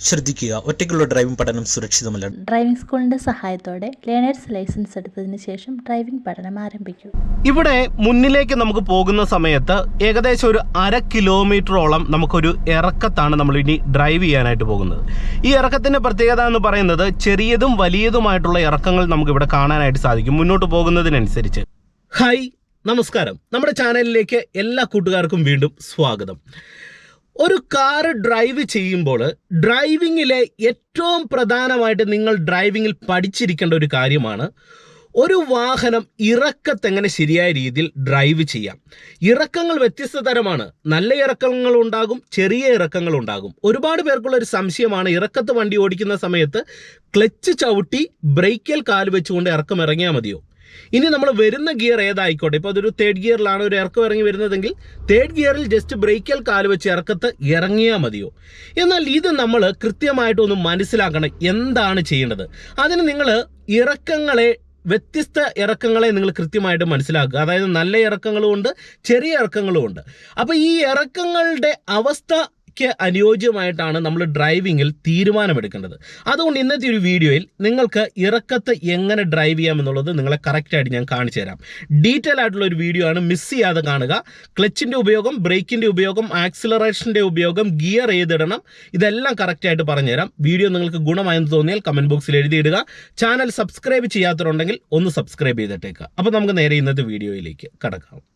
ശ്രദ്ധിക്കുക. ഒറ്റയ്ക്കുള്ള ഡ്രൈവിംഗ് പഠനം സുരക്ഷിതമല്ല. ഡ്രൈവിംഗ് സ്കൂളിന്റെ സഹായത്തോടെ ലേണേഴ്സ് ലൈസൻസ് എടുത്തതിന് ശേഷം ഡ്രൈവിംഗ് പഠനം ആരംഭിക്കും. ഇവിടെ മുന്നിലേക്ക് നമുക്ക് പോകുന്ന സമയത്ത് ഏകദേശം ഒരു അര കിലോമീറ്ററോളം നമുക്കൊരു ഇറക്കത്താണ് നമ്മൾ ഇനി ഡ്രൈവ് ചെയ്യാനായിട്ട് പോകുന്നത്. ഈ ഇറക്കത്തിന്റെ പ്രത്യേകത എന്ന് പറയുന്നത് ചെറിയതും വലിയതുമായിട്ടുള്ള ഇറക്കങ്ങൾ നമുക്ക് ഇവിടെ കാണാനായിട്ട് സാധിക്കും. മുന്നോട്ട് പോകുന്നതിനനുസരിച്ച്. ഹായ് നമസ്കാരം. നമ്മുടെ ചാനലിലേക്ക് എല്ലാ കൂട്ടുകാർക്കും വീണ്ടും സ്വാഗതം. ഒരു കാർ ഡ്രൈവ് ചെയ്യുമ്പോൾ ഡ്രൈവിങ്ങിലെ ഏറ്റവും പ്രധാനമായിട്ട് നിങ്ങൾ ഡ്രൈവിങ്ങിൽ പഠിച്ചിരിക്കേണ്ട ഒരു കാര്യമാണ് ഒരു വാഹനം ഇറക്കത്തെങ്ങനെ ശരിയായ രീതിയിൽ ഡ്രൈവ് ചെയ്യാം. ഇറക്കങ്ങൾ വ്യത്യസ്ത തരമാണ്. നല്ല ഇറക്കങ്ങൾ ഉണ്ടാകും ചെറിയ ഇറക്കങ്ങൾ ഉണ്ടാകും. ഒരുപാട് പേർക്കുള്ള ഒരു സംശയമാണ് ഇറക്കത്ത് വണ്ടി ഓടിക്കുന്ന സമയത്ത് ക്ലച്ച് ചവിട്ടി ബ്രേക്കിൽ കാൽ വെച്ചുകൊണ്ട് ഇറക്കം ഇറങ്ങിയാൽ മതിയോ? ഇനി നമ്മൾ വരുന്ന ഗിയർ ഏതായിക്കോട്ടെ? ഇപ്പോൾ അതൊരു തേർഡ് ഗിയറിലാണ് ഒരു ഇറക്കം ഇറങ്ങി വരുന്നതെങ്കിൽ തേർഡ് ഗിയറിൽ ജസ്റ്റ് ബ്രേക്കൽ കാൽ വെച്ച് ഇറക്കത്ത് ഇറങ്ങിയാൽ മതിയോ? എന്നാൽ ഇത് നമ്മൾ കൃത്യമായിട്ടൊന്ന് മനസ്സിലാക്കണം എന്താണ് ചെയ്യേണ്ടത്. അതിന് നിങ്ങൾ ഇറക്കങ്ങളെ വ്യത്യസ്ത ഇറക്കങ്ങളെ നിങ്ങൾ കൃത്യമായിട്ട് മനസ്സിലാക്കുക. അതായത് നല്ല ഇറക്കങ്ങളും ഉണ്ട് ചെറിയ ഇറക്കങ്ങളും ഉണ്ട്. അപ്പോൾ ഈ ഇറക്കങ്ങളുടെ അവസ്ഥ ക്ക് അനുയോജ്യമായിട്ടാണ് നമ്മൾ ഡ്രൈവിങ്ങിൽ തീരുമാനമെടുക്കേണ്ടത്. അതുകൊണ്ട് ഇന്നത്തെ ഒരു വീഡിയോയിൽ നിങ്ങൾക്ക് ഇറക്കത്ത് എങ്ങനെ ഡ്രൈവ് ചെയ്യാം എന്നുള്ളത് നിങ്ങളെ കറക്റ്റായിട്ട് ഞാൻ കാണിച്ചു തരാം. ഡീറ്റെയിൽ ആയിട്ടുള്ള ഒരു വീഡിയോ ആണ് മിസ് ചെയ്യാതെ കാണുക. ക്ലച്ചിന്റെ ഉപയോഗം ബ്രേക്കിന്റെ ഉപയോഗം ആക്സിലറേഷന്റെ ഉപയോഗം ഗിയർ ഏതിടണം ഇതെല്ലാം കറക്റ്റായിട്ട് പറഞ്ഞുതരാം വീഡിയോ നിങ്ങൾക്ക് ഗുണമായെന്ന് തോന്നിയാൽ കമന്റ് ബോക്സിൽ എഴുതിയിടുക. ചാനൽ സബ്സ്ക്രൈബ് ചെയ്യാത്തവരുണ്ടെങ്കിൽ ഒന്ന് സബ്സ്ക്രൈബ് ചെയ്തിട്ടേക്കുക അപ്പോൾ നമുക്ക് നേരെ ഇന്നത്തെ വീഡിയോയിലേക്ക് കടക്കാം.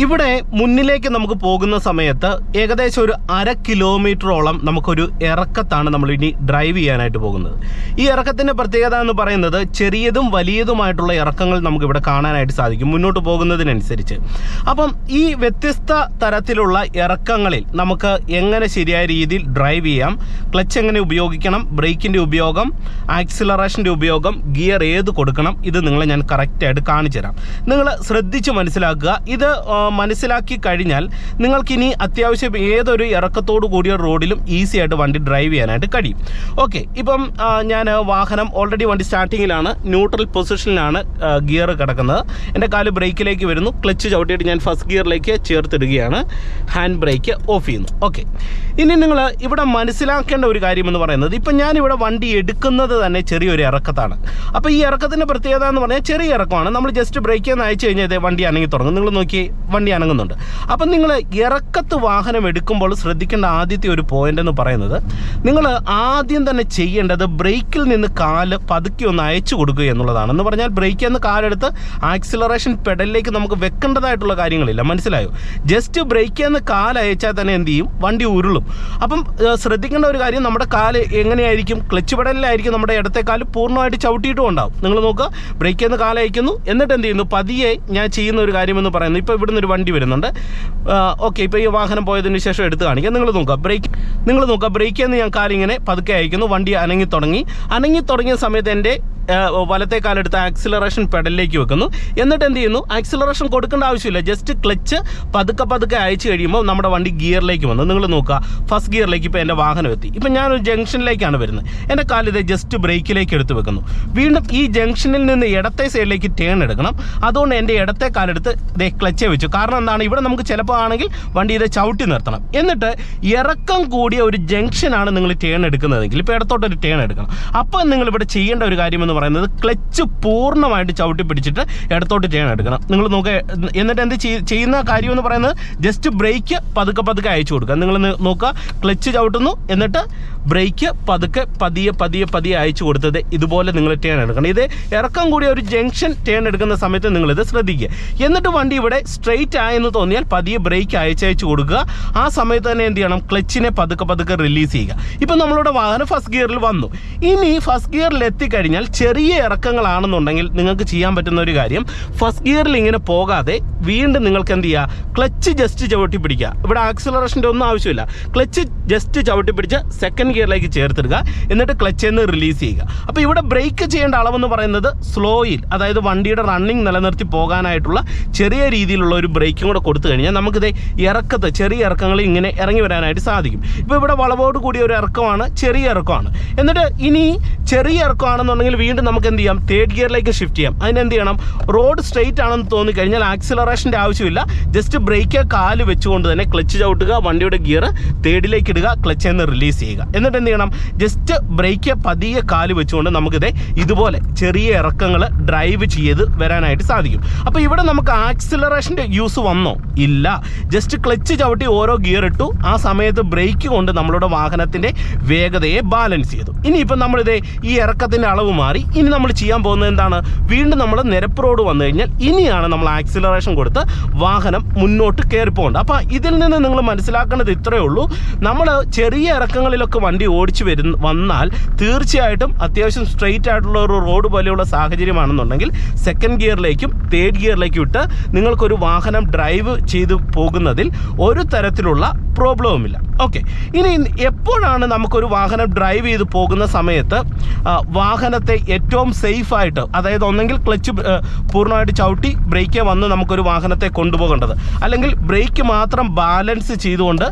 ഇവിടെ മുന്നിലേക്ക് നമുക്ക് പോകുന്ന സമയത്ത് ഏകദേശം ഒരു അര കിലോമീറ്ററോളം നമുക്കൊരു ഇറക്കത്താണ് നമ്മൾ ഇനി ഡ്രൈവ് ചെയ്യാനായിട്ട് പോകുന്നത്. ഈ ഇറക്കത്തിന്റെ പ്രത്യേകത എന്ന് പറയുന്നത് ചെറിയതും വലിയതുമായിട്ടുള്ള ഇറക്കങ്ങൾ നമുക്ക് ഇവിടെ കാണാനായിട്ട് സാധിക്കും മുന്നോട്ട് പോകുന്നതിനനുസരിച്ച്. അപ്പം ഈ വ്യത്യസ്ത തരത്തിലുള്ള ഇറക്കങ്ങളിൽ നമുക്ക് എങ്ങനെ ശരിയായ രീതിയിൽ ഡ്രൈവ് ചെയ്യാം ക്ലച്ച് എങ്ങനെ ഉപയോഗിക്കണം ബ്രേക്കിന്റെ ഉപയോഗം ആക്സിലറേഷന്റെ ഉപയോഗം ഗിയർ ഏത് കൊടുക്കണം ഇത് നിങ്ങളെ ഞാൻ കറക്റ്റായിട്ട് കാണിച്ചു തരാം നിങ്ങൾ ശ്രദ്ധിച്ച് മനസ്സിലാക്കുക. ഇത് മനസ്സിലാക്കി കഴിഞ്ഞാൽ നിങ്ങൾക്കിനി അത്യാവശ്യം ഏതൊരു ഇറക്കത്തോടു കൂടിയ റോഡിലും ഈസി ആയിട്ട് വണ്ടി ഡ്രൈവ് ചെയ്യാനായിട്ട് കഴിയും. ഓക്കെ ഇപ്പം ഞാൻ വാഹനം ഓൾറെഡി വണ്ടി സ്റ്റാർട്ടിങ്ങിലാണ് ന്യൂട്രൽ പൊസിഷനിലാണ് ഗിയർ കിടക്കുന്നത്. എന്റെ കാൽ ബ്രേക്കിലേക്ക് വരുന്നു ക്ലച്ച് ചവിട്ടിയിട്ട് ഞാൻ ഫസ്റ്റ് ഗിയറിലേക്ക് ചേർത്തിടുകയാണ് ഹാൻഡ് ബ്രേക്ക് ഓഫ് ചെയ്യുന്നു. ഓക്കെ ഇനി നിങ്ങൾ ഇവിടെ മനസ്സിലാക്കേണ്ട ഒരു കാര്യമെന്ന് പറയുന്നത് ഇപ്പം ഞാനിവിടെ വണ്ടി എടുക്കുന്നത് തന്നെ ചെറിയൊരു ഇറക്കത്താണ്. അപ്പോൾ ഈ ഇറക്കത്തിന്റെ പ്രത്യേകത എന്ന് പറഞ്ഞാൽ ചെറിയ ഇറക്കമാണ്. നമ്മൾ ജസ്റ്റ് ബ്രേക്ക് എന്ന് അയച്ചു കഴിഞ്ഞാൽ വണ്ടി അനങ്ങി തുടങ്ങും. നിങ്ങൾ നോക്കി വണ്ടി അനങ്ങുന്നുണ്ട്. അപ്പം നിങ്ങൾ ഇറക്കത്ത് വാഹനം എടുക്കുമ്പോൾ ശ്രദ്ധിക്കേണ്ട ആദ്യത്തെ ഒരു പോയിന്റ് എന്ന് പറയുന്നത് നിങ്ങൾ ആദ്യം തന്നെ ചെയ്യേണ്ടത് ബ്രേക്കിൽ നിന്ന് കാൽ പതുക്കി ഒന്ന് അയച്ചു കൊടുക്കുക എന്നുള്ളതാണ് എന്ന് പറഞ്ഞാൽ ബ്രേക്കിൽ നിന്ന് കാലെടുത്ത് ആക്സിലറേഷൻ പെഡലിലേക്ക് നമുക്ക് വെക്കേണ്ടതായിട്ടുള്ള കാര്യങ്ങളില്ല. മനസ്സിലായോ? ജസ്റ്റ് ബ്രേക്കിൽ നിന്ന് കാൽ അയച്ചാൽ തന്നെ എന്ത് ചെയ്യും? വണ്ടി ഉരുളും. അപ്പം ശ്രദ്ധിക്കേണ്ട ഒരു കാര്യം നമ്മുടെ കാൽ എങ്ങനെയായിരിക്കും? ക്ലച്ച് പെഡലിലായിരിക്കും നമ്മുടെ ഇടത്തെ കാൽ പൂർണമായിട്ട് ചവിട്ടിയിട്ടും ഉണ്ടാവും. നിങ്ങൾ നോക്കുക. ബ്രേക്കിൽ നിന്ന് കാൽ അയക്കുന്നു. എന്നിട്ട് എന്ത് ചെയ്യുന്നു? പതിയെ ഞാൻ ചെയ്യുന്ന ഒരു കാര്യമെന്ന് പറയുന്നു. ഇപ്പോൾ ഇവിടുന്ന് ഒരു വണ്ടി വരുന്നുണ്ട്. ഓക്കെ ഇപ്പോൾ ഈ വാഹനം പോയതിന് ശേഷം എടുത്ത് കാണിക്കാം. നിങ്ങൾ നോക്കുക ബ്രേക്ക് നിങ്ങൾ നോക്കുക ബ്രേക്കിൽ നിന്ന് ഞാൻ കാലിങ്ങനെ പതുക്കെ അയക്കുന്നു. വണ്ടി അനങ്ങി തുടങ്ങി. അനങ്ങി തുടങ്ങിയ സമയത്ത് എന്റെ വലത്തെ കാലെടുത്ത് ആക്സിലറേഷൻ പെഡലിലേക്ക് വെക്കുന്നു. എന്നിട്ട് എന്ത് ചെയ്യുന്നു? ആക്സിലറേഷൻ കൊടുക്കേണ്ട ആവശ്യമില്ല. ജസ്റ്റ് ക്ലച്ച് പതുക്കെ പതുക്കെ അയച്ചു കഴിയുമ്പോൾ നമ്മുടെ വണ്ടി ഗിയറിലേക്ക് വന്നു. നിങ്ങൾ നോക്കുക. ഫസ്റ്റ് ഗിയറിലേക്ക് ഇപ്പോൾ എന്റെ വാഹനം എത്തി. ഇപ്പം ഞാനൊരു ജംഗ്ഷനിലേക്കാണ് വരുന്നത്. എന്റെ കാലിത് ജസ്റ്റ് ബ്രേക്കിലേക്ക് എടുത്ത് വെക്കുന്നു. വീണ്ടും ഈ ജംഗ്ഷനിൽ നിന്ന് ഇടത്തെ സൈഡിലേക്ക് ടേൺ എടുക്കണം. അതുകൊണ്ട് എന്റെ ഇടത്തെ കാലെടുത്ത് ഇതേ ക്ലച്ചേ വെച്ചു. കാരണം എന്താണ്? ഇവിടെ നമുക്ക് ചിലപ്പോൾ ആണെങ്കിൽ വണ്ടി ഇത് ചവിട്ടി നിർത്തണം. എന്നിട്ട് ഇറക്കം കൂടിയ ഒരു ജംഗ്ഷനാണ് നിങ്ങൾ ടേൺ എടുക്കുന്നതെങ്കിൽ ഇപ്പോൾ ഇടത്തോട്ടൊരു ടേൺ എടുക്കണം. അപ്പോൾ നിങ്ങൾ ഇവിടെ ചെയ്യേണ്ട ഒരു കാര്യം എന്ന് പറയുന്നത് ക്ലച്ച് പൂർണമായിട്ട് ചവിട്ടി പിടിച്ചിട്ട് ഇടത്തോട്ട് ചെയ്യാൻ എടുക്കണം. നിങ്ങൾ നോക്കുക എന്നിട്ട് എന്ത് ചെയ്യുന്ന കാര്യം എന്ന് പറയുന്നത് ജസ്റ്റ് ബ്രേക്ക് പതുക്കെ പതുക്കെ അയച്ചു കൊടുക്കുക. നിങ്ങൾ നോക്കുക ക്ലച്ച് ചവിട്ടുന്നു എന്നിട്ട് ബ്രേക്ക് പതുക്കെ പതിയെ പതിയെ പതിയെ അയച്ചു കൊടുത്തത് ഇതുപോലെ നിങ്ങൾ ടേൺ എടുക്കണം. ഇത് ഇറക്കം കൂടിയ ഒരു ജംഗ്ഷൻ ടേൺ എടുക്കുന്ന സമയത്ത് നിങ്ങളിത് ശ്രദ്ധിക്കുക. എന്നിട്ട് വണ്ടി ഇവിടെ സ്ട്രെയിറ്റ് ആയെന്ന് തോന്നിയാൽ പതിയെ ബ്രേക്ക് അയച്ചയച്ചു കൊടുക്കുക. ആ സമയത്ത് തന്നെ എന്ത് ചെയ്യണം? ക്ലച്ചിനെ പതുക്കെ പതുക്കെ റിലീസ് ചെയ്യുക. ഇപ്പം നമ്മളുടെ വാഹനം ഫസ്റ്റ് ഗിയറിൽ വന്നു. ഇനി ഫസ്റ്റ് ഗിയറിൽ എത്തിക്കഴിഞ്ഞാൽ ചെറിയ ഇറക്കങ്ങളാണെന്നുണ്ടെങ്കിൽ നിങ്ങൾക്ക് ചെയ്യാൻ പറ്റുന്ന ഒരു കാര്യം ഫസ്റ്റ് ഗിയറിൽ ഇങ്ങനെ പോകാതെ വീണ്ടും നിങ്ങൾക്ക് എന്ത് ചെയ്യുക? ക്ലച്ച് ജസ്റ്റ് ചവിട്ടി പിടിക്കുക. ഇവിടെ ആക്സിലറേഷന്റെ ഒന്നും ആവശ്യമില്ല. ക്ലച്ച് ജസ്റ്റ് ചവിട്ടി പിടിച്ച് സെക്കൻഡ് ഗിയറിലേക്ക് ചേർത്തിടുക എന്നിട്ട് ക്ലച്ച് നിന്ന് റിലീസ് ചെയ്യുക. അപ്പോൾ ഇവിടെ ബ്രേക്ക് ചെയ്യേണ്ട അളവെന്ന് പറയുന്നത് സ്ലോയിൽ അതായത് വണ്ടിയുടെ റണ്ണിങ് നിലനിർത്തി പോകാനായിട്ടുള്ള ചെറിയ രീതിയിലുള്ള ഒരു ബ്രേക്കും കൂടെ കൊടുത്തു കഴിഞ്ഞാൽ നമുക്കിത് ഇറക്കത്ത് ചെറിയ ഇറക്കങ്ങളിൽ ഇങ്ങനെ ഇറങ്ങി വരാനായിട്ട് സാധിക്കും. ഇപ്പോൾ ഇവിടെ വളവോട് കൂടിയ ഒരു ഇറക്കമാണ് ചെറിയ ഇറക്കമാണ്. എന്നിട്ട് ഇനി ചെറിയ ഇറക്കമാണെന്നുണ്ടെങ്കിൽ വീണ്ടും നമുക്ക് എന്ത് ചെയ്യാം? തേർഡ് ഗിയറിലേക്ക് ഷിഫ്റ്റ് ചെയ്യാം. അതിനെന്ത് ചെയ്യണം? റോഡ് സ്ട്രെയിറ്റ് ആണെന്ന് തോന്നിക്കഴിഞ്ഞാൽ ആക്സിലറേഷന്റെ ആവശ്യമില്ല. ജസ്റ്റ് ബ്രേക്ക് കാൽ വെച്ചുകൊണ്ട് തന്നെ ക്ലച്ച് ചവിട്ടുക വണ്ടിയുടെ ഗിയർ തേർഡിലേക്ക് ഇടുക ക്ലച്ച് എന്ന് റിലീസ് ചെയ്യുക. എന്നിട്ട് എന്ത് ചെയ്യണം? ജസ്റ്റ് ബ്രേക്ക് പതിയെ കാൽ വെച്ചുകൊണ്ട് നമുക്കിത് ഇതുപോലെ ചെറിയ ഇറക്കങ്ങൾ ഡ്രൈവ് ചെയ്ത് വരാനായിട്ട് സാധിക്കും. അപ്പോൾ ഇവിടെ നമുക്ക് ആക്സിലറേഷന്റെ യൂസ് വന്നോ? ഇല്ല. ജസ്റ്റ് ക്ലച്ച് ചവിട്ടി ഓരോ ഗിയർ ഇട്ടു. ആ സമയത്ത് ബ്രേക്ക് കൊണ്ട് നമ്മളുടെ വാഹനത്തിന്റെ വേഗതയെ ബാലൻസ് ചെയ്തു. ഇനിയിപ്പോൾ നമ്മളിത് ഈ ഇറക്കത്തിന്റെ അളവ് മാറി. ഇനി നമ്മൾ ചെയ്യാൻ പോകുന്നത് എന്താണ്? വീണ്ടും നമ്മൾ നിരപ്പ് റോഡ് വന്നു കഴിഞ്ഞാൽ ഇനിയാണ് നമ്മൾ ആക്സിലറേഷൻ കൊടുത്ത് വാഹനം മുന്നോട്ട് കയറി പോകേണ്ടത് അപ്പോൾ ഇതിൽ നിന്ന് നിങ്ങൾ മനസ്സിലാക്കേണ്ടത് ഇത്രയേ ഉള്ളൂ. നമ്മൾ ചെറിയ ഇറക്കങ്ങളിലൊക്കെ വണ്ടി ഓടിച്ചു വരുന്ന വന്നാൽ തീർച്ചയായിട്ടും അത്യാവശ്യം സ്ട്രെയിറ്റ് ആയിട്ടുള്ള ഒരു റോഡ് പോലെയുള്ള സാഹചര്യമാണെന്നുണ്ടെങ്കിൽ സെക്കൻഡ് ഗിയറിലേക്കും തേർഡ് ഗിയറിലേക്കും ഇട്ട് നിങ്ങൾക്കൊരു വാഹനം ഡ്രൈവ് ചെയ്ത് പോകുന്നതിൽ ഒരു തരത്തിലുള്ള പ്രോബ്ലവുമില്ല ഓക്കെ ഇനി എപ്പോഴാണ് നമുക്കൊരു വാഹനം ഡ്രൈവ് ചെയ്ത് പോകുന്ന സമയത്ത് വാഹനത്തെ ഏറ്റവും സേഫായിട്ട് അതായത് ഒന്നെങ്കിൽ ക്ലച്ച് പൂർണമായിട്ട് ചവിട്ടി ബ്രേക്ക് വന്ന് നമുക്കൊരു വാഹനത്തെ കൊണ്ടുപോകേണ്ടത്. അല്ലെങ്കിൽ ബ്രേക്ക് മാത്രം ബാലൻസ് ചെയ്തുകൊണ്ട്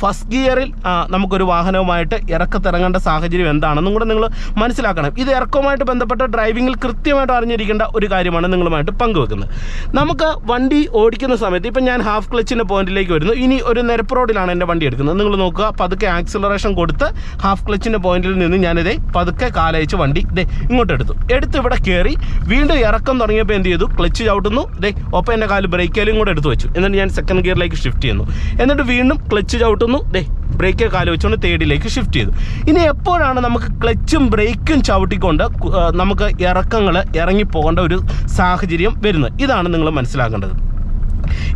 ഫസ്റ്റ് ഗിയറിൽ നമുക്കൊരു വാഹനവുമായിട്ട് ഇറക്കത്തിറങ്ങേണ്ട സാഹചര്യം എന്താണെന്നും കൂടെ നിങ്ങൾ മനസ്സിലാക്കണം. ഇത് ഇറക്കവുമായിട്ട് ബന്ധപ്പെട്ട ഡ്രൈവിങ്ങിൽ കൃത്യമായിട്ട് അറിഞ്ഞിരിക്കേണ്ട ഒരു കാര്യമാണ് നിങ്ങളുമായിട്ട് പങ്കുവെക്കുന്നത്. നമുക്ക് വണ്ടി ഓടിക്കുന്ന സമയത്ത് ഇപ്പം ഞാൻ ഹാഫ് ക്ലച്ചിന്റെ പോയിന്റിലേക്ക് വരുന്നു. ഇനി ഒരു നിരപ്പ് റോഡിലാണ് എന്റെ വണ്ടി എടുക്കുന്നത്. നിങ്ങൾ നോക്കുക പതുക്കെ ആക്സിലറേഷൻ കൊടുത്ത് ഹാഫ് ക്ലച്ചിന്റെ പോയിന്റിൽ നിന്ന് ഞാനിതേ പതുക്കെ കാലയച്ച് വണ്ടി ഇതേ ഇങ്ങോട്ട് എടുത്തു. എടുത്ത് ഇവിടെ കയറി വീണ്ടും ഇറക്കം തുടങ്ങിയപ്പോൾ എന്ത് ചെയ്തു? ക്ലച്ച് ചവിട്ടുന്നു. ഇതേ ഒപ്പം എന്റെ കാൽ ബ്രേക്കേലും കൂടെ എടുത്തു വെച്ചു. എന്നിട്ട് ഞാൻ സെക്കൻഡ് ഗിയറിലേക്ക് ഷിഫ്റ്റ് ചെയ്യുന്നു. എന്നിട്ട് വീണ്ടും ക്ലച്ച് ചവിട്ടുന്നു. ദേ ബ്രേക്ക് കാൽ വെച്ചുകൊണ്ട് തേർഡിലേക്ക് ഷിഫ്റ്റ് ചെയ്തു. ഇനി എപ്പോഴാണ് നമുക്ക് ക്ലച്ചും ബ്രേക്കും ചവിട്ടിക്കൊണ്ട് നമുക്ക് ഇറക്കങ്ങൾ ഇറങ്ങിപ്പോകേണ്ട ഒരു സാഹചര്യം വരുന്നത്? ഇതാണ് നിങ്ങൾ മനസ്സിലാക്കേണ്ടത്.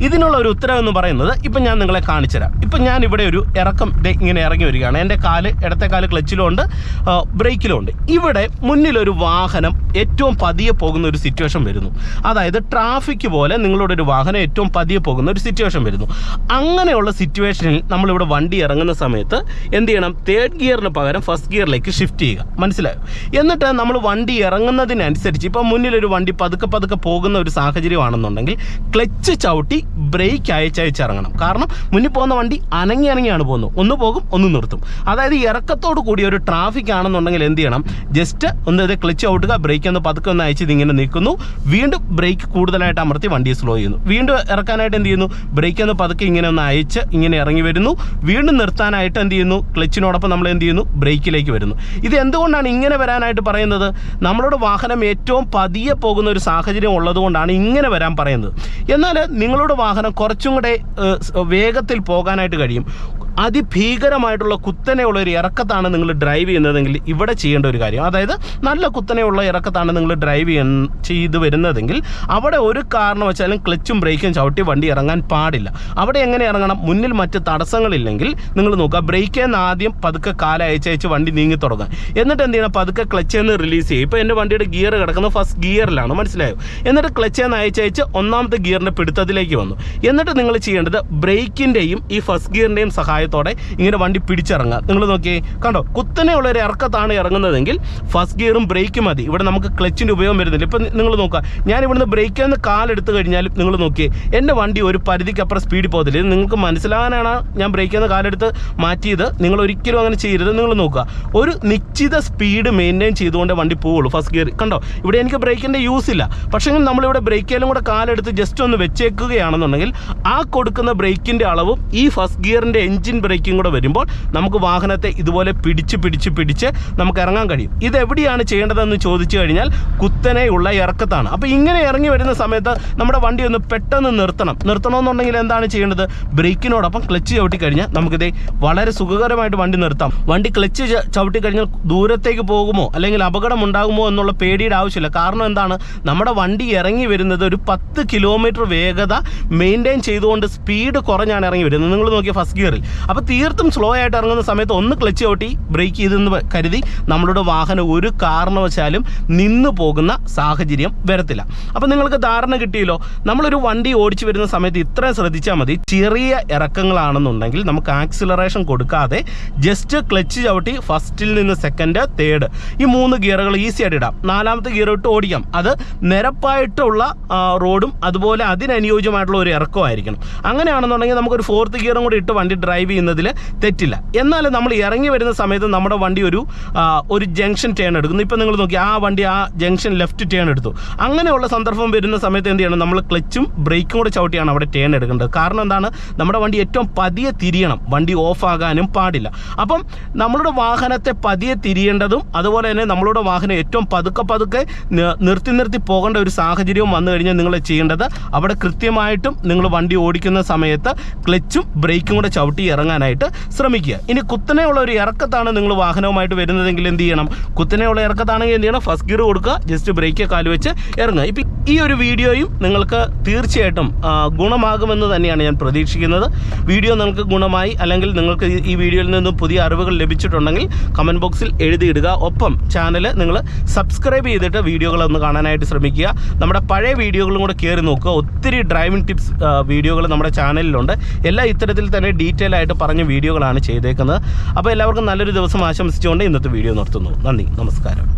ഇതിനുള്ള ഒരു ഉത്തരം എന്ന് പറയുന്നത് ഇപ്പം ഞാൻ നിങ്ങളെ കാണിച്ചു തരാം. ഇപ്പം ഞാൻ ഇവിടെ ഒരു ഇറക്കം ഇങ്ങനെ ഇറങ്ങി വരികയാണ്. എന്റെ കാൽ ഇടത്തെ കാൽ ക്ലച്ചിലുണ്ട് ബ്രേക്കിലുണ്ട് ഇവിടെ മുന്നിലൊരു വാഹനം ഏറ്റവും പതിയെ പോകുന്ന ഒരു സിറ്റുവേഷൻ വരുന്നു. അതായത് ട്രാഫിക് പോലെ നിങ്ങളുടെ ഒരു വാഹനം ഏറ്റവും പതിയെ പോകുന്ന ഒരു സിറ്റുവേഷൻ വരുന്നു. അങ്ങനെയുള്ള സിറ്റുവേഷനിൽ നമ്മളിവിടെ വണ്ടി ഇറങ്ങുന്ന സമയത്ത് എന്ത് ചെയ്യണം? തേർഡ് ഗിയറിന് പകരം ഫസ്റ്റ് ഗിയറിലേക്ക് ഷിഫ്റ്റ് ചെയ്യുക. മനസ്സിലായോ? എന്നിട്ട് നമ്മൾ വണ്ടി ഇറങ്ങുന്നതിനനുസരിച്ച് ഇപ്പം മുന്നിലൊരു വണ്ടി പതുക്കെ പതുക്കെ പോകുന്ന ഒരു സാഹചര്യമാണെന്നുണ്ടെങ്കിൽ ക്ലച്ച് ചവിട്ടി ബ്രേക്ക് അയച്ചയച്ച് ഇറങ്ങണം. കാരണം മുന്നിൽ പോകുന്ന വണ്ടി അനങ്ങി അനങ്ങിയാണ് പോകുന്നത്. ഒന്ന് പോകും ഒന്ന് നിർത്തും. അതായത് ഇറക്കത്തോട് കൂടി ഒരു ട്രാഫിക് ആണെന്നുണ്ടെങ്കിൽ എന്ത് ചെയ്യണം? ജസ്റ്റ് ഒന്ന് ഇത് ക്ലച്ച് ഔട്ടുക ബ്രേക്ക് ഒന്ന് പതുക്കെ ഒന്ന് അയച്ച് ഇതിങ്ങനെ നിൽക്കുന്നു. വീണ്ടും ബ്രേക്ക് കൂടുതലായിട്ട് അമർത്തി വണ്ടി സ്ലോ ചെയ്യുന്നു. വീണ്ടും ഇറക്കാനായിട്ട് എന്ത് ചെയ്യുന്നു? ബ്രേക്ക് ഒന്ന് പതുക്കെ ഇങ്ങനെ ഒന്ന് അയച്ച് ഇങ്ങനെ ഇറങ്ങി വരുന്നു. വീണ്ടും നിർത്താനായിട്ട് എന്ത് ചെയ്യുന്നു? ക്ലച്ചിനോടൊപ്പം നമ്മൾ എന്ത് ചെയ്യുന്നു? ബ്രേക്കിലേക്ക് വരുന്നു. ഇത് എന്തുകൊണ്ടാണ് ഇങ്ങനെ വരാനായിട്ട് പറയുന്നത്? നമ്മളുടെ വാഹനം ഏറ്റവും പതിയെ പോകുന്ന ഒരു സാഹചര്യം ഉള്ളതുകൊണ്ടാണ് ഇങ്ങനെ വരാൻ പറയുന്നത്. എന്നാൽ നിങ്ങളുടെ വാഹനം കുറച്ചും കൂടെ വേഗത്തിൽ പോകാനായിട്ട് കഴിയും. അതിഭീകരമായിട്ടുള്ള കുത്തനെയുള്ള ഒരു ഇറക്കത്താണ് നിങ്ങൾ ഡ്രൈവ് ചെയ്യുന്നതെങ്കിൽ ഇവിടെ ചെയ്യേണ്ട ഒരു കാര്യം. അതായത് നല്ല കുത്തനെയുള്ള ഇറക്കത്താണ് നിങ്ങൾ ഡ്രൈവ് ചെയ്ത് വരുന്നതെങ്കിൽ അവിടെ ഒരു കാരണം കാരണവശാലും ക്ലച്ചും ബ്രേക്കും ചവിട്ടി വണ്ടി ഇറങ്ങാൻ പാടില്ല. അവിടെ എങ്ങനെ ഇറങ്ങണം? മുന്നിൽ മറ്റ് തടസ്സങ്ങളില്ലെങ്കിൽ നിങ്ങൾ നോക്കുക. ബ്രേക്കിൽ നിന്ന് ആദ്യം പതുക്കെ കാലയച്ചയച്ച് വണ്ടി നീങ്ങി തുടങ്ങുക എന്നിട്ട് എന്ത് ചെയ്യണം? പതുക്കെ ക്ലച്ചിൽ നിന്ന് റിലീസ് ചെയ്യും ഇപ്പോൾ എന്റെ വണ്ടിയുടെ ഗിയർ കിടക്കുന്നത് ഫസ്റ്റ് ഗിയറിലാണ് മനസ്സിലായോ? എന്നിട്ട് ക്ലച്ച് നിന്ന് അയച്ചയച്ച് ഒന്നാമത്തെ ഗിയറിന്റെ പിടുത്തത്തിലേക്ക് വന്നു. എന്നിട്ട് നിങ്ങൾ ചെയ്യേണ്ടത് ബ്രേക്കിന്റെയും ഈ ഫസ്റ്റ് ഗിയറിന്റെയും സഹായത്തോടെ ഇങ്ങനെ വണ്ടി പിടിച്ചിറങ്ങുക നിങ്ങൾ നോക്കിയേ കണ്ടോ? കുത്തനെയുള്ള ഒരു ഇറക്കത്താണ് ഇറങ്ങുന്നതെങ്കിൽ ഫസ്റ്റ് ഗിയറും ബ്രേക്കും മതി. ഇവിടെ നമുക്ക് ക്ലച്ചിന്റെ ഉപയോഗം വരുന്നില്ല. ഇപ്പം നിങ്ങൾ നോക്കുക. ഞാൻ ഇവിടുന്ന് ബ്രേക്കിൽ നിന്ന് കാലെടുത്ത് കഴിഞ്ഞാലും നിങ്ങൾ നോക്കിയേ എന്റെ വണ്ടി ഒരു പരിധിക്കപ്പുറം സ്പീഡിൽ പോകത്തില്ല. ഇത് നിങ്ങൾക്ക് മനസ്സിലാകാനാണ് ഞാൻ ബ്രേക്കിൽ നിന്ന് കാലെടുത്ത് മാറ്റിയത്. നിങ്ങൾ ഒരിക്കലും അങ്ങനെ ചെയ്യരുത്. നിങ്ങൾ നോക്കുക. ഒരു നിശ്ചിത സ്പീഡ് മെയിന്റെയിൻ ചെയ്തുകൊണ്ട് വണ്ടി പോവുള്ളൂ ഫസ്റ്റ് ഗിയർ കണ്ടോ? ഇവിടെ എനിക്ക് ബ്രേക്കിന്റെ യൂസ് ഇല്ല. പക്ഷേ നമ്മളിവിടെ ബ്രേക്കിലും കൂടെ കാലെടുത്ത് ജസ്റ്റ് ഒന്ന് വെച്ചേക്കുകയാണെന്നുണ്ടെങ്കിൽ ആ കൊടുക്കുന്ന ബ്രേക്കിന്റെ അളവും ഈ ഫസ്റ്റ് ഗിയറിന്റെ എഞ്ചിൻ ബ്രേക്കും കൂടെ വരുമ്പോൾ നമുക്ക് വാഹനത്തെ ഇതുപോലെ പിടിച്ച് പിടിച്ച് പിടിച്ച് നമുക്ക് ഇറങ്ങാൻ കഴിയും. ഇത് എവിടെയാണ് ചെയ്യേണ്ടതെന്ന് ചോദിച്ചു കഴിഞ്ഞാൽ കുത്തനെയുള്ള ഇറക്കത്താണ്. അപ്പോൾ ഇങ്ങനെ ഇറങ്ങി വരുന്ന സമയത്ത് നമ്മുടെ വണ്ടി ഒന്ന് പെട്ടെന്ന് നിർത്തണം. നിർത്തണമെന്നുണ്ടെങ്കിൽ എന്താണ് ചെയ്യേണ്ടത്? ബ്രേക്കിനോടൊപ്പം ക്ലച്ച് ചവിട്ടി കഴിഞ്ഞാൽ നമുക്കിത് വളരെ സുഖകരമായിട്ട് വണ്ടി നിർത്താം. വണ്ടി ക്ലച്ച് ചവിട്ടി കഴിഞ്ഞാൽ ദൂരത്തേക്ക് പോകുമോ? അല്ലെങ്കിൽ അപകടം ഉണ്ടാകുമോ എന്നുള്ള പേടിയുടെ ആവശ്യമില്ല. കാരണം എന്താണ്? നമ്മുടെ വണ്ടി ഇറങ്ങി വരുന്നത് ഒരു പത്ത് കിലോമീറ്റർ വേഗത മെയിന്റെയിൻ ചെയ്തുകൊണ്ട് സ്പീഡ് കുറഞ്ഞാണ് ഇറങ്ങി വരുന്നത്. നിങ്ങൾ നോക്കിയ ഫസ്റ്റ് ഗിയറിൽ അപ്പോൾ തീർത്തും സ്ലോ ആയിട്ട് ഇറങ്ങുന്ന സമയത്ത് ഒന്ന് ക്ലച്ച് ചവിട്ടി ബ്രേക്ക് ചെയ്തെന്ന് കരുതി നമ്മളുടെ വാഹനം ഒരു കാരണവശാലും നിന്ന് പോകുന്ന സാഹചര്യം വരത്തില്ല. അപ്പോൾ നിങ്ങൾക്ക് ധാരണ കിട്ടിയല്ലോ നമ്മളൊരു വണ്ടി ഓടിച്ചു വരുന്ന സമയത്ത് ഇത്രയും ശ്രദ്ധിച്ചാൽ മതി. ചെറിയ ഇറക്കങ്ങളാണെന്നുണ്ടെങ്കിൽ നമുക്ക് ആക്സിലറേഷൻ കൊടുക്കാതെ ജസ്റ്റ് ക്ലച്ച് ചവിട്ടി ഫസ്റ്റിൽ നിന്ന് സെക്കൻഡ് തേർഡ് ഈ മൂന്ന് ഗിയറുകൾ ഈസി ആയിട്ട് ഇടാം. നാലാമത്തെ ഗിയർ ഇട്ട് ഓടിക്കാം. അത് നിരപ്പായിട്ടുള്ള റോഡും അതുപോലെ അതിനനുയോജ്യമായിട്ടുള്ള ഒരു ഇറക്കമായിരിക്കണം അങ്ങനെയാണെന്നുണ്ടെങ്കിൽ നമുക്കൊരു ഫോർത്ത് ഗിയറും കൂടി ഇട്ട് വണ്ടി ഡ്രൈവ് ചെയ്യുന്നതിൽ തെറ്റില്ല. എന്നാൽ നമ്മൾ ഇറങ്ങി വരുന്ന സമയത്ത് നമ്മുടെ വണ്ടി ഒരു ഒരു ജംഗ്ഷൻ ടേൺ എടുക്കുന്നു. ഇപ്പം നിങ്ങൾ നോക്കി ആ വണ്ടി ആ ജംഗ്ഷൻ ലെഫ്റ്റ് ടേൺ എടുത്തു. അങ്ങനെയുള്ള സന്ദർഭം വരുന്ന സമയത്ത് എന്ത് ചെയ്യണം? നമ്മൾ ക്ലച്ചും ബ്രേക്കും കൂടെ ചവിട്ടിയാണ് അവിടെ ടേൺ എടുക്കേണ്ടത്. കാരണം എന്താണ്? നമ്മുടെ വണ്ടി ഏറ്റവും പതിയെ തിരിയണം. വണ്ടി ഓഫ് ആകാനും പാടില്ല. അപ്പം നമ്മളുടെ വാഹനത്തെ പതിയെ തിരിയേണ്ടതും അതുപോലെ തന്നെ നമ്മളുടെ വാഹനം ഏറ്റവും പതുക്കെ പതുക്കെ നിർത്തി നിർത്തി പോകേണ്ട ഒരു സാഹചര്യവും വന്നു കഴിഞ്ഞാൽ നിങ്ങൾ ചെയ്യേണ്ടത് അവിടെ കൃത്യമായിട്ടും നിങ്ങൾ വണ്ടി ഓടിക്കുന്ന സമയത്ത് ക്ലച്ചും ബ്രേക്കും കൂടെ ചവിട്ടി ഇറങ്ങാനായിട്ട് ശ്രമിക്കുക. ഇനി കുത്തനെയുള്ള ഒരു ഇറക്കത്താണ് നിങ്ങൾ വാഹനവുമായിട്ട് വരുന്നതെങ്കിൽ എന്ത് ചെയ്യണം? കുത്തനെയുള്ള ഇറക്കത്താണെങ്കിൽ എന്ത് ചെയ്യണം? ഫസ്റ്റ് ഗിയർ കൊടുക്കുക ജസ്റ്റ് ബ്രേക്ക് കാൽ വെച്ച് ഇറങ്ങുക. ഇപ്പം ഈ ഒരു വീഡിയോയും നിങ്ങൾക്ക് തീർച്ചയായിട്ടും ഗുണമാകുമെന്ന് തന്നെയാണ് ഞാൻ പ്രതീക്ഷിക്കുന്നത്. വീഡിയോ നിങ്ങൾക്ക് ഗുണമായി അല്ലെങ്കിൽ നിങ്ങൾക്ക് ഈ വീഡിയോയിൽ നിന്നും പുതിയ അറിവുകൾ ലഭിച്ചിട്ടുണ്ടെങ്കിൽ കമന്റ് ബോക്സിൽ എഴുതിയിടുക. ഒപ്പം ചാനൽ നിങ്ങൾ സബ്സ്ക്രൈബ് ചെയ്തിട്ട് വീഡിയോകളൊന്ന് കാണാനായിട്ട് ശ്രമിക്കുക. നമ്മുടെ പഴയ വീഡിയോകളും കൂടെ കയറി നോക്കുക. ഒത്തിരി ഡ്രൈവിംഗ് ടിപ്സ് വീഡിയോകൾ നമ്മുടെ ചാനലിലുണ്ട് എല്ലാ ഇത്തരത്തിൽ തന്നെ ഡീറ്റെയിൽ ആയിട്ട് പറഞ്ഞ വീഡിയോകളാണ് ചെയ്തേക്കുന്നത്. അപ്പോൾ എല്ലാവർക്കും നല്ലൊരു ദിവസം ആശംസിച്ചുകൊണ്ട് ഇന്നത്തെ വീഡിയോ നിർത്തുന്നു. നന്ദി. നമസ്കാരം.